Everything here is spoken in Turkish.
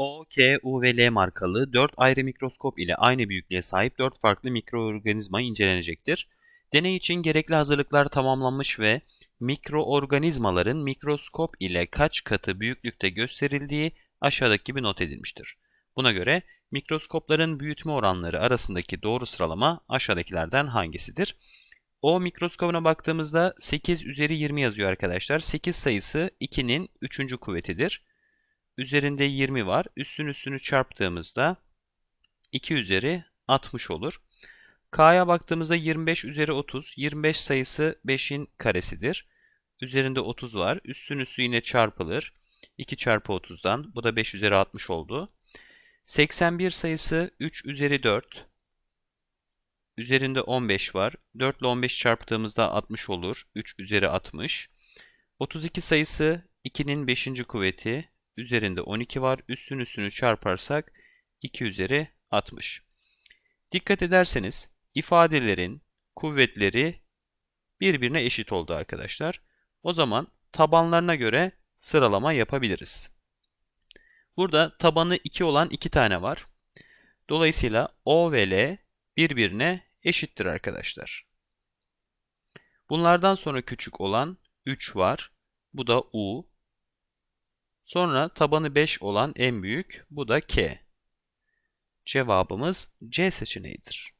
O, K, U ve L markalı 4 ayrı mikroskop ile aynı büyüklüğe sahip 4 farklı mikroorganizma incelenecektir. Deney için gerekli hazırlıklar tamamlanmış ve mikroorganizmaların mikroskop ile kaç katı büyüklükte gösterildiği aşağıdaki gibi not edilmiştir. Buna göre mikroskopların büyütme oranları arasındaki doğru sıralama aşağıdakilerden hangisidir? O mikroskobuna baktığımızda 8 üzeri 20 yazıyor arkadaşlar. 8 sayısı 2'nin 3. kuvvetidir. Üzerinde 20 var. Üstün üstünü çarptığımızda 2 üzeri 60 olur. K'ya baktığımızda 25 üzeri 30. 25 sayısı 5'in karesidir. Üzerinde 30 var. Üstün üstü yine çarpılır. 2 çarpı 30'dan. Bu da 5 üzeri 60 oldu. 81 sayısı 3 üzeri 4. Üzerinde 15 var. 4 ile 15 çarptığımızda 60 olur. 3 üzeri 60. 32 sayısı 2'nin 5. kuvveti. Üzerinde 12 var. Üstün üstünü çarparsak 2 üzeri 60. Dikkat ederseniz ifadelerin kuvvetleri birbirine eşit oldu arkadaşlar. O zaman tabanlarına göre sıralama yapabiliriz. Burada tabanı 2 olan 2 tane var. Dolayısıyla O ve L birbirine eşittir arkadaşlar. Bunlardan sonra küçük olan 3 var. Bu da U. Sonra tabanı 5 olan en büyük bu da K. Cevabımız C seçeneğidir.